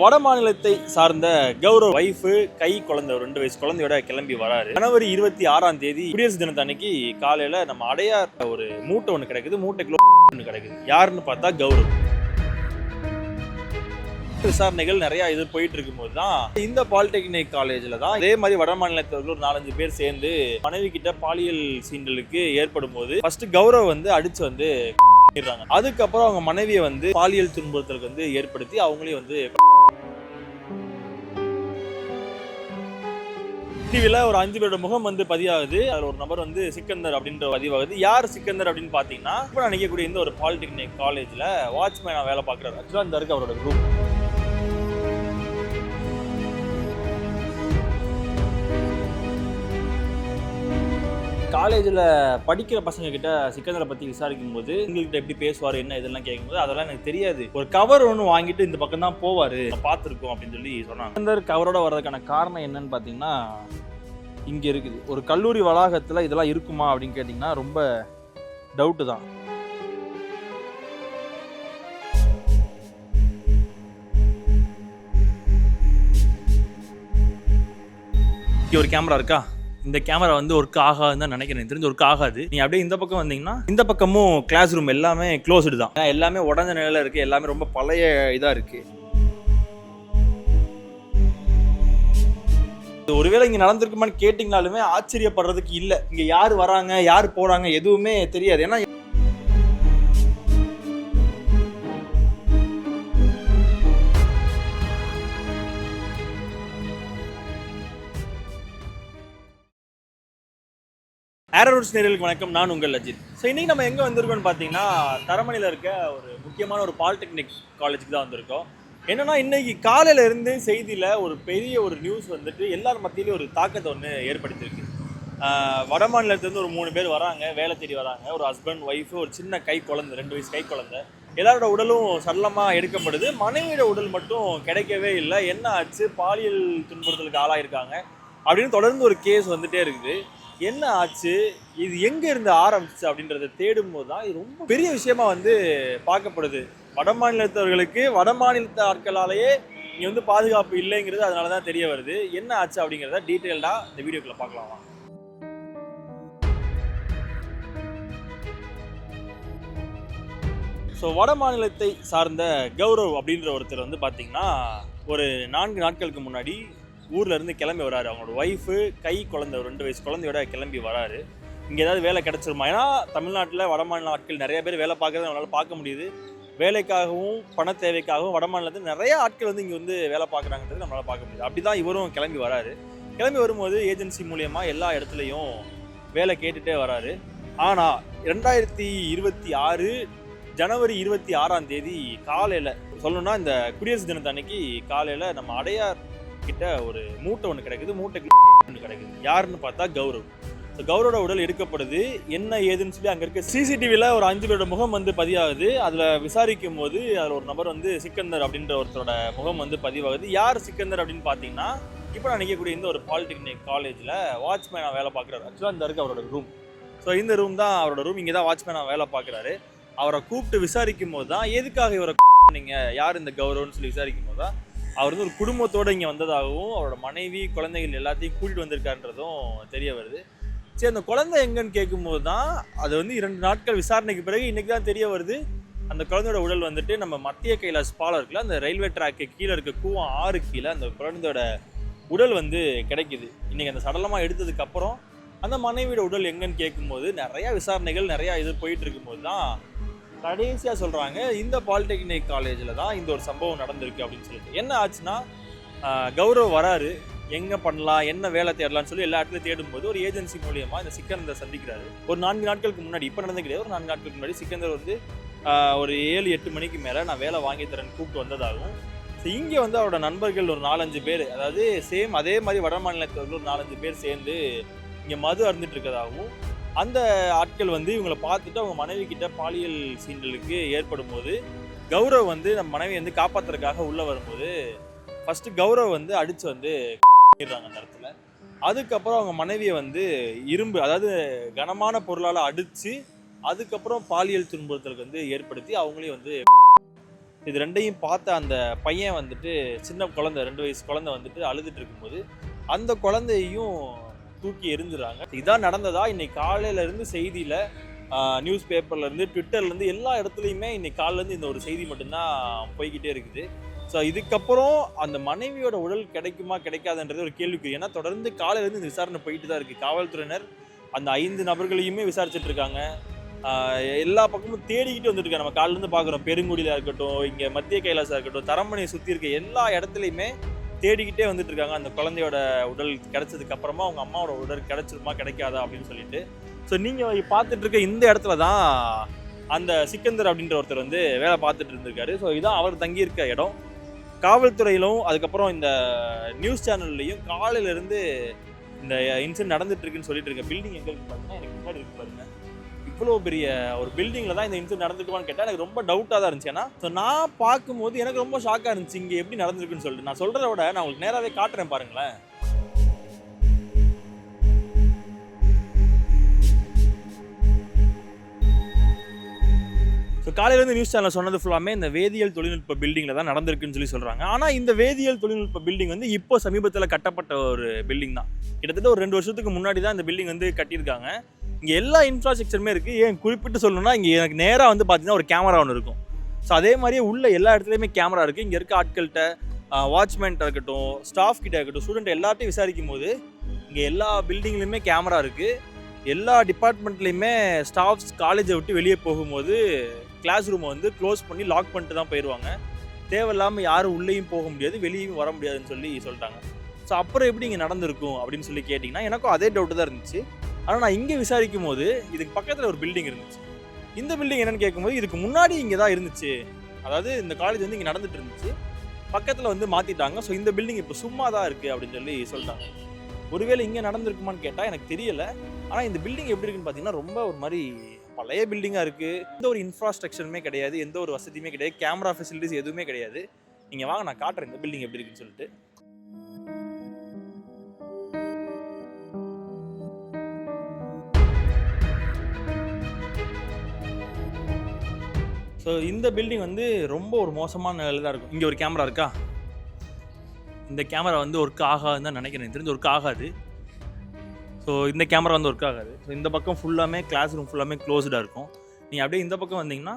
வட மாநிலத்தை சார்ந்த கௌரவ் ஒய்ஃபு கை குழந்தை ஒரு ரெண்டு வயசு குழந்தையோட கிளம்பி வராரு. ஜனவரி இருபத்தி ஆறாம் தேதி குடியரசு தினத்து அன்னைக்கு காலையில நம்ம அடையார் ஒரு மூட்டை ஒன்று கிடைக்குது மூட்டை கிலோ ஒன்று கிடைக்குது. யாருன்னு பார்த்தா கௌரவ். விசாரணைகள் நிறைய இது போயிட்டு இருக்கும்போது தான் இந்த பாலிடெக்னிக் காலேஜ்ல தான் இதே மாதிரி வட மாநிலத்தவர்கள் ஒரு நாலஞ்சு பேர் சேர்ந்து மனைவி கிட்ட பாலியல் சீண்டலுக்கு ஏற்படும் போது ஃபர்ஸ்ட் கௌரவ் வந்து அடிச்சு வந்து அதுக்கப்புறம் அவங்க மனைவியை வந்து பாலியல் துன்புறுத்தலுக்கு வந்து ஏற்படுத்தி அவங்களையும் வந்து டிவியில் ஒரு அஞ்சு பேரோட முகம் வந்து பதிவாகுது. அதில் ஒரு நபர் வந்து சிக்கந்தர் அப்படின்ற பதிவாகுது. யார் சிக்கந்தர் அப்படின்னு பார்த்தீங்கன்னா இப்போ நான் நினைக்கக்கூடிய இந்த ஒரு பாலிடெக்னிக் காலேஜில் வாட்ச்மேனாக வேலை பார்க்குறாரு. ஆக்சுவலாக இந்த இருக்கு அவரோட குரூப் காலேஜில் படிக்கிற பசங்க கிட்ட சிக்கந்தரை பற்றி விசாரிக்கும் போது உங்கள்கிட்ட எப்படி பேசுவார் என்ன இதெல்லாம் கேட்கும்போது அதெல்லாம் எனக்கு தெரியாது. ஒரு கவர் ஒன்று வாங்கிட்டு இந்த பக்கம் தான் போவார். பார்த்துருக்கோம் அப்படின்னு சொல்லி சொன்னாங்க. சிக்கந்தர் கவரோட வர்றதுக்கான காரணம் என்னன்னு பார்த்தீங்கன்னா இங்கே இருக்குது. ஒரு கல்லூரி வளாகத்தில் இதெல்லாம் இருக்குமா அப்படின்னு கேட்டிங்கன்னா ரொம்ப டவுட்டு தான். இங்கே ஒரு கேமரா இருக்கா? இந்த கேமரா வந்து ஒர்க் ஆகாதுன்னு தான் நினைக்கிறேன். எனக்கு தெரிஞ்சு ஒர்க் ஆகாது. நீ அப்படியே இந்த பக்கம் வந்தீங்கன்னா இந்த பக்கமும் கிளாஸ் ரூம் எல்லாமே க்ளோஸ்டு தான். ஏன்னா எல்லாமே உடஞ்ச நிலையில இருக்கு. எல்லாமே ரொம்ப பழைய இதாக இருக்கு. ஒருவேளை இங்க நடந்திருக்குமான்னு கேட்டிங்கனாலுமே ஆச்சரியப்படுறதுக்கு இல்ல. இங்க யார் வராங்க யார் போறாங்க எதுவுமே தெரியாது. ஏன்னா ஏரோட்ஸ் நேர்களுக்கு வணக்கம். நான் உங்கள் அஜித். ஸோ இன்றைக்கி நம்ம எங்கே வந்திருக்கோம்னு பார்த்தீங்கன்னா தரமணியில் இருக்க ஒரு முக்கியமான ஒரு பாலிடெக்னிக் காலேஜுக்கு தான் வந்திருக்கோம். என்னன்னா இன்னைக்கு காலையில இருந்து செய்தியில் ஒரு பெரிய ஒரு நியூஸ் வந்துட்டு எல்லார் மத்தியிலையும் ஒரு தாக்கத்தை ஒன்று ஏற்படுத்தியிருக்கு. வட மாநிலத்துலேருந்து ஒரு மூணு பேர் வராங்க வேலை தேடி வராங்க. ஒரு ஹஸ்பண்ட் ஒய்ஃபு ஒரு சின்ன கை குழந்தை ரெண்டு வயசு கை குழந்தை. எல்லாரோட உடலும் சடலமாக எடுக்கப்படுது. மனைவியோட உடல் மட்டும் கிடைக்கவே இல்லை. என்ன ஆச்சு? பாலியல் துன்புறுத்தலுக்கு ஆளாயிருக்காங்க. அப்படின்னு தொடர்ந்து ஒரு கேஸ் வந்துட்டே இருக்குது. என்ன ஆச்சு? இது எங்கே இருந்து ஆரம்பிச்சு அப்படின்றத தேடும் போது தான் இது ரொம்ப பெரிய விஷயமா வந்து பார்க்கப்படுது. வட மாநிலத்தவர்களுக்கு வட மாநிலத்த ஆட்களாலேயே இங்கே வந்து பாதுகாப்பு இல்லைங்கிறது அதனால தான் தெரிய வருது. என்ன ஆச்சு அப்படிங்கிறத டீட்டெயில்டாக இந்த வீடியோக்களை பார்க்கலாம் ஸோ வட மாநிலத்தை சார்ந்த கௌரவ் அப்படின்ற ஒருத்தர் வந்து பார்த்தீங்கன்னா ஒரு நான்கு நாட்களுக்கு முன்னாடி ஊர்ல இருந்து கிளம்பி வராரு. அவங்களோட ஒய்ஃபு கை குழந்தை ஒரு ரெண்டு வயசு குழந்தையோட கிளம்பி வராரு. இங்கே ஏதாவது வேலை கிடைச்சிருமா? ஏன்னா தமிழ்நாட்டில் வடமாநில ஆட்கள் நிறைய பேர் வேலை பார்க்கறத நம்மளால் பார்க்க முடியுது. வேலைக்காகவும் பண தேவைக்காகவும் வடமாநிலத்தில் நிறைய ஆட்கள் வந்து இங்கே வந்து வேலை பார்க்குறாங்கன்றது நம்மளால் பார்க்க முடியுது. அப்படி தான் இவரும் கிளம்பி வராரு. கிளம்பி வரும்போது ஏஜென்சி மூலயமா எல்லா இடத்துலையும் வேலை கேட்டுட்டே வராரு. ஆனால் ரெண்டாயிரத்தி இருபத்தி ஆறு ஜனவரி இருபத்தி ஆறாம் தேதி காலையில் சொல்லணும்னா இந்த குடியரசு தினத்து அன்னைக்கு காலையில் நம்ம அடையார் கிட்ட ஒரு மூட்டை ஒன்று கிடைக்குது மூட்டை ஒன்று கிடைக்குது. யாருன்னு பார்த்தா கௌரவ். ஸோ கௌரவோட உடல் எடுக்கப்படுது. என்ன ஏதுன்னு சொல்லி அங்கே இருக்க சிசிடிவியில் ஒரு அஞ்சு பேரோட முகம் வந்து பதிவாகுது. அதில் விசாரிக்கும் போது அதில் ஒரு நபர் வந்து சிக்கந்தர் அப்படின்ற ஒருத்தரோட முகம் வந்து பதிவாகுது. யார் சிக்கந்தர் அப்படின்னு பார்த்தீங்கன்னா இப்போ நான் நிற்கக்கூடிய இந்த ஒரு பாலிடெக்னிக் காலேஜில் வாட்ச்மேனாக வேலை பார்க்குறாரு. ஆக்சுவலாக இந்த இருக்குது அவரோட ரூம் ஸோ இந்த ரூம் தான் அவரோட ரூம் இங்கே தான் வாட்ச்மேனாக வேலை பார்க்குறாரு. அவரை கூப்பிட்டு விசாரிக்கும் போது தான் எதுக்காக இவரை நீங்கள் யார் இந்த கௌரவம்னு சொல்லி விசாரிக்கும் போது தான் அவர் வந்து ஒரு குடும்பத்தோடு இங்கே வந்ததாகவும் அவரோட மனைவி குழந்தைகள் எல்லாத்தையும் கூட்டிட்டு வந்திருக்கான்றதும் தெரிய வருது. சரி அந்த குழந்தை எங்கன்னு கேட்கும்போது தான் அது வந்து இரண்டு நாட்கள் விசாரணைக்கு பிறகு இன்றைக்கி தான் தெரிய வருது. அந்த குழந்தையோட உடல் வந்துட்டு நம்ம மத்திய கைலாஸ் பாலம் இருக்குல்ல அந்த ரயில்வே ட்ராக்கு கீழே இருக்க கூவம் ஆறு கீழே அந்த குழந்தையோட உடல் வந்து கிடைக்குது. இன்றைக்கி அந்த சடலமாக எடுத்ததுக்கப்புறம் அந்த மனைவியோட உடல் எங்கன்னு கேட்கும்போது நிறையா விசாரணைகள் நிறையா இது போயிட்டு இருக்கும்போது தான் கடைசியாக சொல்கிறாங்க இந்த பாலிடெக்னிக் காலேஜில் தான் இந்த ஒரு சம்பவம் நடந்திருக்கு அப்படின்னு சொல்லிட்டு. என்ன ஆச்சுன்னா கௌரவ் வராரு எங்கே பண்ணலாம் என்ன வேலை தேடலாம்னு சொல்லி எல்லா இடத்துலையும் தேடும்போது ஒரு ஏஜென்சி மூலியமாக இந்த சிக்கந்தரை சந்திக்கிறாரு. ஒரு நான்கு நாட்களுக்கு முன்னாடி இப்போ நடந்து கிடையாது ஒரு நான்கு நாட்களுக்கு முன்னாடி சிக்கந்தர் வந்து ஒரு ஏழு எட்டு மணிக்கு மேலே நான் வேலை வாங்கி தரேன்னு கூப்பிட்டு வந்ததாகவும் ஸோ இங்கே வந்து அவரோட நண்பர்கள் ஒரு நாலஞ்சு பேர் அதாவது சேம் அதே மாதிரி வட மாநிலத்தில் ஒரு நாலஞ்சு பேர் சேர்ந்து இங்கே மது அருந்துட்டு இருக்கதாகவும் அந்த ஆட்கள் வந்து இவங்களை பார்த்துட்டு அவங்க மனைவி கிட்ட பாலியல் சீண்டலுக்கு ஏற்படும் போது கௌரவ் வந்து நம்ம மனைவி வந்து காப்பாத்துறதுக்காக உள்ள வரும்போது ஃபர்ஸ்ட் கௌரவ் வந்து அடிச்சு வந்து அந்த இடத்துல. அதுக்கப்புறம் அவங்க மனைவியை வந்து இரும்பு அதாவது கனமான பொருளால் அடித்து அதுக்கப்புறம் பாலியல் துன்புறுத்தலுக்கு வந்து ஏற்படுத்தி அவங்களையும் வந்து இது ரெண்டையும் பார்த்த அந்த பையன் வந்துட்டு சின்ன குழந்தை ரெண்டு வயசு குழந்தை வந்துட்டு அழுதுட்டு இருக்கும்போது அந்த குழந்தையையும் தூக்கி எரிஞ்சுறாங்க இதான் நடந்ததா? இன்னைக்கு காலையிலேருந்து செய்தியில் நியூஸ் பேப்பர்லேருந்து ட்விட்டர்லேருந்து எல்லா இடத்துலையுமே இன்னைக்கு காலிலேருந்து இந்த ஒரு செய்தி மட்டும்தான் போய்கிட்டே இருக்குது. ஸோ இதுக்கப்புறம் அந்த மனைவியோட உடல் கிடைக்குமா கிடைக்காதுன்றது ஒரு கேள்விக்கு ஏன்னா தொடர்ந்து காலையிலேருந்து இந்த விசாரணை போயிட்டு தான் இருக்குது காவல்துறையினர் அந்த ஐந்து நபர்களையுமே விசாரிச்சுட்டு இருக்காங்க எல்லா பக்கமும் தேடிக்கிட்டு வந்துட்டு இருக்காங்க நம்ம காலிலேருந்து பார்க்குறோம் பெருங்குடியில் இருக்கட்டும் இங்கே மத்திய கைலாசாக இருக்கட்டும் தரமணியை சுற்றி இருக்க எல்லா இடத்துலையுமே தேடிக்கிட்டே வந்துட்டு இருக்காங்க அந்த குழந்தையோட உடல் கிடைச்சதுக்கு அப்புறமா அவங்க அம்மாவோட உடல் கிடைச்சிருமா கிடைக்காதா அப்படின்னு சொல்லிட்டு. ஸோ நீங்கள் பார்த்துட்டு இருக்க இந்த இடத்துல தான் அந்த சிக்கந்தர் அப்படின்ற ஒருத்தர் வந்து வேலை பார்த்துட்டு இருந்திருக்காரு. ஸோ இதான் அவர் தங்கியிருக்க இடம். காவல்துறையிலும் அதுக்கப்புறம் இந்த நியூஸ் சேனல்லையும் காலையிலேருந்து இந்த இன்சிடென்ட் நடந்துட்டு இருக்குன்னு சொல்லிட்டு இருக்க பில்டிங் எங்க இருக்கு பாருங்க எனக்கு முன்னாடி இருக்கு பாருங்க. இவ்வளோ பெரிய ஒரு பில்டிங்கில் தான் இந்த இன்சிடென்ட் நடந்துருக்குமான்னு கேட்டால் எனக்கு ரொம்ப டவுட்டாக தான் இருந்துச்சு. ஏன்னா ஸோ நான் பார்க்கும்போது எனக்கு ரொம்ப ஷாக்காக இருந்துச்சு இங்கே எப்படி நடந்திருக்குன்னு சொல்லிட்டு. நான் சொல்கிறத விட நான் உங்களுக்கு நேராகவே காட்டுறேன் பாருங்களேன். ஸோ காலையிலேருந்து நியூஸ் சேனல் சொன்னது ஃபுல்லாமே இந்த வேதியியல் தொழில்நுட்ப பில்டிங்கில் தான் நடந்திருக்குன்னு சொல்லி சொல்கிறாங்க ஆனால் இந்த வேதியியல் தொழில்நுட்ப பில்டிங் வந்து இப்போ சமீபத்தில் கட்டப்பட்ட ஒரு பில்டிங் தான். கிட்டத்தட்ட ஒரு ரெண்டு வருஷத்துக்கு முன்னாடி தான் இந்த பில்டிங் வந்து கட்டியிருக்காங்க. இங்கே எல்லா இன்ஃப்ராஸ்ட்ரக்சருமே இருக்குது ஏன் குறிப்பிட்டு சொல்லணும்னா இங்கே எனக்கு நேராக வந்து பார்த்தீங்கன்னா ஒரு கேமரா ஒன்று இருக்கும். ஸோ அதே மாதிரியே உள்ள எல்லா இடத்துலையுமே கேமரா இருக்குது இங்கே இருக்க ஆட்கள்கிட்ட வாட்ச்மேன்ட்டாக இருக்கட்டும் ஸ்டாஃப் கிட்ட இருக்கட்டும் ஸ்டூடெண்ட் எல்லாத்தையும் விசாரிக்கும் போது இங்கே எல்லா பில்டிங்லேயுமே கேமரா இருக்குது எல்லா டிபார்ட்மெண்ட்லேயுமே ஸ்டாஃப்ஸ் காலேஜை விட்டு வெளியே போகும்போது கிளாஸ் ரூமை வந்து க்ளோஸ் பண்ணி லாக் பண்ணிட்டு தான் போயிடுவாங்க தேவையில்லாமல் யாரும் உள்ளேயும் போக முடியாது வெளியும் வர முடியாதுன்னு சொல்லி சொல்லிட்டாங்க. ஸோ அப்புறம் எப்படி இங்கே நடந்திருக்கும் அப்படின்னு சொல்லி கேட்டிங்கன்னா எனக்கும் அதே டவுட்டு தான் இருந்துச்சு. ஆனால் நான் இங்கே விசாரிக்கும் போது இதுக்கு பக்கத்தில் ஒரு பில்டிங் இருந்துச்சு. இந்த பில்டிங் என்னன்னு கேட்கும்போது இதுக்கு முன்னாடி இங்கே தான் இருந்துச்சு. அதாவது இந்த காலேஜ் வந்து இங்கே நடந்துட்டு இருந்துச்சு. பக்கத்தில் வந்து மாற்றிட்டாங்க ஸோ இந்த பில்டிங் இப்போ சும்மா தான் இருக்குது அப்படின்னு சொல்லி சொல்லிட்டாங்க. ஒருவேளை இங்கே நடந்திருக்குமான்னு கேட்டால் எனக்கு தெரியலை. ஆனால் இந்த பில்டிங் எப்படி இருக்குன்னு பார்த்தீங்கன்னா ரொம்ப ஒரு மாதிரி பழைய பில்டிங்காக இருக்குது எந்த ஒரு இன்ஃப்ராஸ்ட்ரக்சருமே கிடையாது. எந்த ஒரு வசதியுமே கிடையாது. கேமரா ஃபெசிலிட்டிஸ் எதுவுமே கிடையாது. நீங்கள் வாங்க நான் காட்டுறேன் இந்த பில்டிங் எப்படி இருக்குன்னு சொல்லிட்டு. ஸோ இந்த பில்டிங் வந்து ரொம்ப ஒரு மோசமான நிலையில் தான் இருக்கும். இங்கே ஒரு கேமரா இருக்கா? இந்த கேமரா வந்து ஒர்க் ஆகாதுன்னு தான் நினைக்கிறேன். எனக்கு தெரிஞ்சு ஒர்க் ஆகாது. ஸோ இந்த கேமரா வந்து ஒர்க் ஆகாது. ஸோ இந்த பக்கம் ஃபுல்லாமே கிளாஸ் ரூம் ஃபுல்லாமே க்ளோஸ்டாக இருக்கும். நீங்கள் அப்படியே இந்த பக்கம் வந்தீங்கன்னா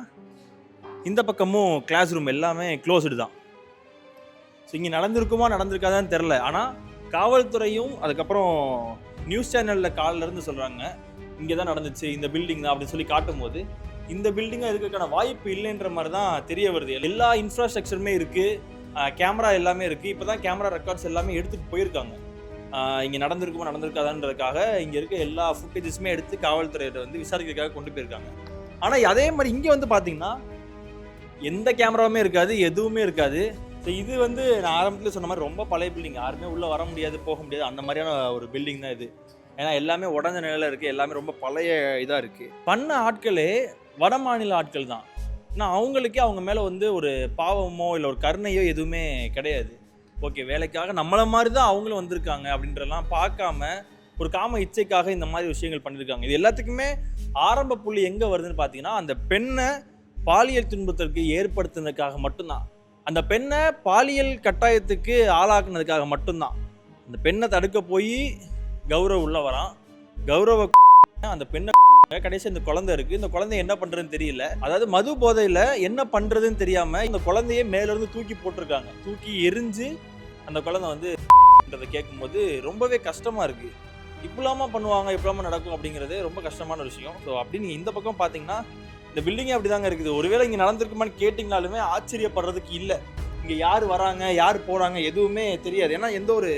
இந்த பக்கமும் கிளாஸ் ரூம் எல்லாமே க்ளோஸ்டு தான். ஸோ இங்கே நடந்திருக்குமா நடந்திருக்காதான்னு தெரில ஆனால் காவல்துறையும் அதுக்கப்புறம் நியூஸ் சேனலில் காலிலேருந்து சொல்கிறாங்க இங்கே தான் நடந்துச்சு இந்த பில்டிங் தான் அப்படின்னு சொல்லி காட்டும் போது இந்த பில்டிங்காக இருக்கிறதுக்கான வாய்ப்பு இல்லைன்ற மாதிரி தான் தெரிய வருது. எல்லா இன்ஃப்ராஸ்ட்ரக்சருமே இருக்குது கேமரா எல்லாமே இருக்குது இப்போ தான் கேமரா ரெக்கார்ட்ஸ் எல்லாமே எடுத்துகிட்டு போயிருக்காங்க. இங்கே நடந்திருக்குமா நடந்திருக்காதான்றதுக்காக இங்கே இருக்க எல்லா ஃபுட்டேஜஸுமே எடுத்து காவல்துறையிட்ட வந்து விசாரிக்கிறதுக்காக கொண்டு போயிருக்காங்க. ஆனால் அதே மாதிரி இங்கே வந்து பார்த்தீங்கன்னா எந்த கேமராவுமே இருக்காது எதுவுமே இருக்காது. ஸோ இது வந்து நான் ஆரம்பத்தில் சொன்ன மாதிரி ரொம்ப பழைய பில்டிங் யாருமே உள்ளே வர முடியாது போக முடியாது. அந்த மாதிரியான ஒரு பில்டிங் தான் இது. ஏன்னா எல்லாமே உடஞ்ச நிலையில் இருக்குது எல்லாமே ரொம்ப பழைய இதாக இருக்குது பண்ண ஆட்களே வட மாநில ஆட்கள் தான். ஆனால் அவங்களுக்கே அவங்க மேலே வந்து ஒரு பாவமோ இல்லை ஒரு கருணையோ எதுவுமே கிடையாது. ஓகே வேலைக்காக நம்மளை மாதிரி தான் அவங்களும் வந்திருக்காங்க அப்படின்றலாம் பார்க்காம ஒரு காம இச்சைக்காக இந்த மாதிரி விஷயங்கள் பண்ணியிருக்காங்க இது எல்லாத்துக்குமே ஆரம்ப புள்ளி எங்கே வருதுன்னு பார்த்தீங்கன்னா அந்த பெண்ணை பாலியல் துன்பத்திற்கு ஏற்படுத்தினதுக்காக மட்டும்தான். அந்த பெண்ணை பாலியல் கட்டாயத்துக்கு ஆளாக்குனதுக்காக மட்டும்தான். அந்த பெண்ணை தடுக்க போய் கௌரவ் உள்ள வரான். கௌரவ அந்த பெண்ணை கடைசி இந்த குழந்தை இருக்கு. இந்த குழந்தை என்ன பண்றதுன்னு தெரியல. அதாவது மது போதையில என்ன பண்றதுன்னு தெரியாம இந்த குழந்தைய மேல இருந்து தூக்கி போட்டிருக்காங்க. தூக்கி எரிஞ்சு அந்த குழந்தை வந்து கேட்கும்போது ரொம்பவே கஷ்டமா இருக்கு. இப்படிலாமா பண்ணுவாங்க இப்படிலாமா நடக்கும் அப்படிங்கிறது ரொம்ப கஷ்டமான விஷயம். ஸோ அப்படி நீங்க இந்த பக்கம் பாத்தீங்கன்னா இந்த பில்டிங்கே அப்படிதாங்க இருக்குது. ஒருவேளை இங்க நடந்திருக்குமான்னு கேட்டிங்கனாலுமே ஆச்சரியப்படுறதுக்கு இல்லை. இங்க யார் வராங்க யார் போறாங்க எதுவுமே தெரியாது. ஏன்னா எந்த ஒரு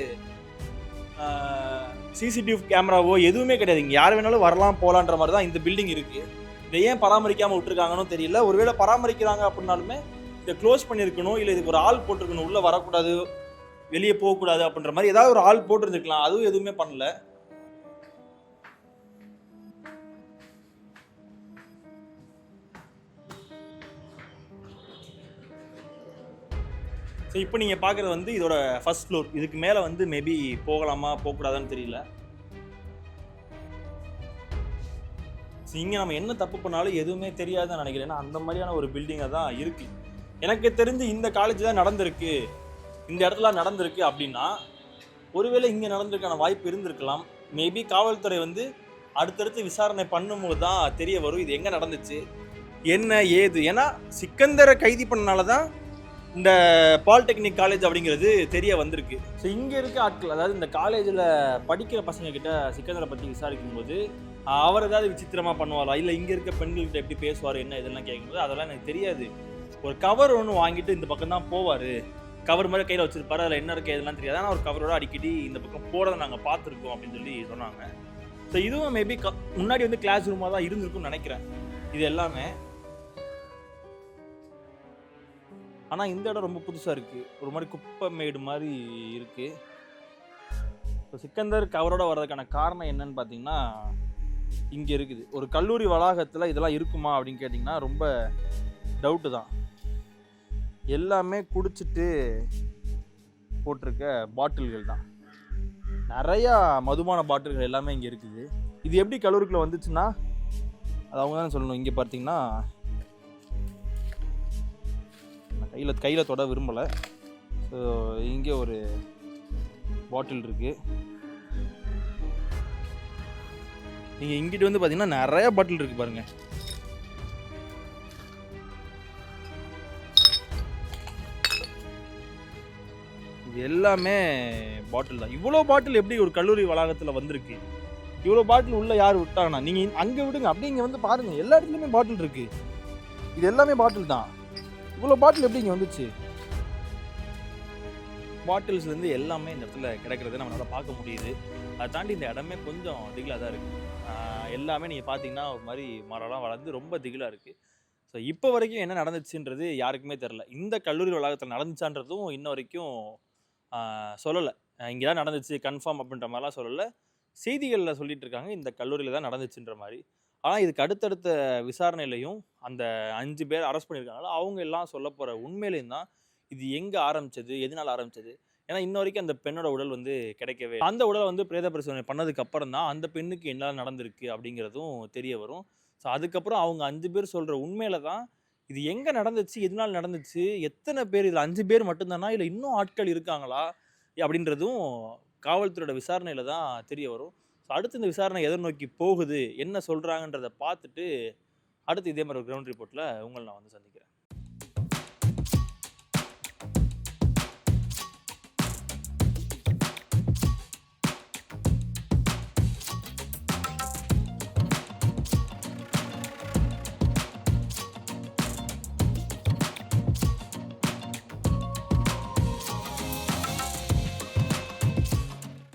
சிசிடிவி கேமராவோ எதுவுமே கிடையாது. இங்கே யார் வேணாலும் வரலாம் போகலான்ற மாதிரி தான் இந்த பில்டிங் இருக்குது இதை ஏன் பராமரிக்காமல் விட்டுருக்காங்கன்னு தெரியல. ஒருவேளை பராமரிக்கிறாங்க அப்படின்னாலுமே இதை க்ளோஸ் பண்ணியிருக்கணும் இல்லை இதுக்கு ஒரு ஆள் போட்டிருக்கணும் உள்ளே வரக்கூடாது வெளியே போகக்கூடாது அப்படின்ற மாதிரி ஏதாவது ஒரு ஆள் போட்டிருந்துருக்கலாம். அதுவும் எதுவுமே பண்ணல. ஸோ இப்போ நீங்கள் பார்க்குறது வந்து இதோட ஃபர்ஸ்ட் ஃப்ளோர் இதுக்கு மேலே வந்து மேபி போகலாமா போகக்கூடாதான்னு தெரியல. ஸோ இங்கே நம்ம என்ன தப்பு பண்ணாலும் எதுவுமே தெரியாதுன்னு நினைக்கிறேன். ஏன்னா அந்த மாதிரியான ஒரு பில்டிங்காக தான் இருக்குது எனக்கு தெரிஞ்சு இந்த காலேஜ் தான் நடந்திருக்கு. இந்த இடத்துல நடந்திருக்கு அப்படின்னா ஒருவேளை இங்கே நடந்திருக்கான வாய்ப்பு இருந்திருக்கலாம். மேபி காவல்துறை வந்து அடுத்தடுத்து விசாரணை பண்ணும்போது தான் தெரிய வரும். இது எங்கே நடந்துச்சு? என்ன ஏது? ஏன்னா சிக்கந்தரை கைது பண்ணனால தான் இந்த பாலிடெக்னிக் காலேஜ் அப்படிங்கிறது தெரிய வந்திருக்கு. ஸோ இங்கே இருக்க ஆட்கள் அதாவது இந்த காலேஜில் படிக்கிற பசங்க கிட்ட சிக்கந்தரை பற்றி விசாரிக்கும் போது அவர் ஏதாவது விசித்திரமாக பண்ணுவாரா? இல்லை இங்கே இருக்க பெண்கள்கிட்ட எப்படி பேசுவார்? என்ன இதெல்லாம் கேட்கும்போது அதெல்லாம் எனக்கு தெரியாது. ஒரு கவர் ஒன்று வாங்கிட்டு இந்த பக்கம் தான் போவார். கவர் மாதிரி கையில் வச்சிருப்பாரு. அதில் என்ன இருக்கு இதெல்லாம் தெரியாது. ஆனால் ஒரு கவரோட அடிக்கடி இந்த பக்கம் போகிறத நாங்கள் பார்த்துருக்கோம் அப்படின்னு சொல்லி சொன்னாங்க. ஸோ இதுவும் மேபி க முன்னாடி வந்து கிளாஸ் ரூமாக தான் இருந்திருக்கும்னு நினைக்கிறேன். இது எல்லாமே. ஆனால் இந்த இடம் ரொம்ப புதுசாக இருக்குது ஒரு மாதிரி குப்பை மேடு மாதிரி இருக்குது இப்போ சிக்கந்தர் கவரோட வர்றதுக்கான காரணம் என்னன்னு பார்த்தீங்கன்னா இங்கே இருக்குது. ஒரு கல்லூரி வளாகத்தில் இதெல்லாம் இருக்குமா அப்படின்னு கேட்டிங்கன்னா ரொம்ப டவுட்டு தான். எல்லாமே குடிச்சிட்டு போட்டிருக்க பாட்டில்கள் தான். நிறையா மதுபான பாட்டில்கள் எல்லாமே இங்கே இருக்குது. இது எப்படி கல்லூரிக்குள்ளே வந்துச்சுன்னா அது அவங்க தான் சொல்லணும். இங்கே பார்த்தீங்கன்னா கையில் கையில் தொட விரும்பலை. ஸோ இங்கே ஒரு பாட்டில் இருக்குது நீங்கள் இங்கிட்டு வந்து பார்த்தீங்கன்னா நிறையா பாட்டில் இருக்குது பாருங்கள் இது எல்லாமே பாட்டில் தான். இவ்வளோ பாட்டில் எப்படி ஒரு கல்லூரி வளாகத்தில் வந்திருக்கு? இவ்வளோ பாட்டில் உள்ளே யார் விட்டாங்கன்னா நீங்கள் அங்கே விடுங்க. அப்படியே இங்கே வந்து பாருங்கள் எல்லா இடத்துலையுமே பாட்டில் இருக்குது இது எல்லாமே பாட்டில் தான். இவ்வளோ பாட்டில் எப்படி இங்கே வந்துச்சு? பாட்டில்ஸ்லேருந்து எல்லாமே இந்த இடத்துல கிடைக்கிறது நம்மளால பார்க்க முடியுது. அதை தாண்டி இந்த இடமே கொஞ்சம் திகிலாக தான் இருக்குது எல்லாமே நீங்கள் பார்த்தீங்கன்னா ஒரு மாதிரி மரம்லாம் வளர்ந்து ரொம்ப திகிலாக இருக்குது ஸோ இப்போ வரைக்கும் என்ன நடந்துச்சுன்றது யாருக்குமே தெரில இந்த கல்லூரி வளாகத்தில் நடந்துச்சான்றதும் இன்ன வரைக்கும் சொல்லலை. இங்கே தான் நடந்துச்சு கன்ஃபார்ம் அப்படின்ற மாதிரிலாம் சொல்லலை. செய்திகளில் சொல்லிகிட்டு இருக்காங்க இந்த கல்லூரியில் தான் நடந்துச்சுன்ற மாதிரி. ஆனால் இதுக்கு அடுத்தடுத்த விசாரணையிலையும் அந்த அஞ்சு பேர் அரெஸ்ட் பண்ணியிருக்காங்களோ அவங்க எல்லாம் சொல்ல போகிற உண்மையிலையும் தான் இது எங்கே ஆரம்பிச்சது எதனால் ஆரம்பிச்சது? ஏன்னா இன்ன வரைக்கும் அந்த பெண்ணோட உடல் வந்து கிடைக்கவே அந்த உடலை வந்து பிரேத பரிசோதனை பண்ணதுக்கு அப்புறம் தான் அந்த பெண்ணுக்கு என்ன நடந்திருக்கு அப்படிங்கிறதும் தெரிய வரும். ஸோ அதுக்கப்புறம் அவங்க அஞ்சு பேர் சொல்கிற உண்மையில தான் இது எங்கே நடந்துச்சு எதனால் நடந்துச்சு எத்தனை பேர் இதில் அஞ்சு பேர் மட்டும்தானா இல்லை இன்னும் ஆட்கள் இருக்காங்களா அப்படின்றதும் காவல்துறையோட விசாரணையில் தான் தெரிய வரும். ஸோ அடுத்து இந்த விசாரணை எதை நோக்கி போகுது என்ன சொல்கிறாங்கன்றதை பார்த்துட்டு அடுத்து இதே மாதிரி ஒரு கிரவுண்ட் ரிப்போர்ட்டில் உங்களை நான் வந்து சந்திக்கிறேன்.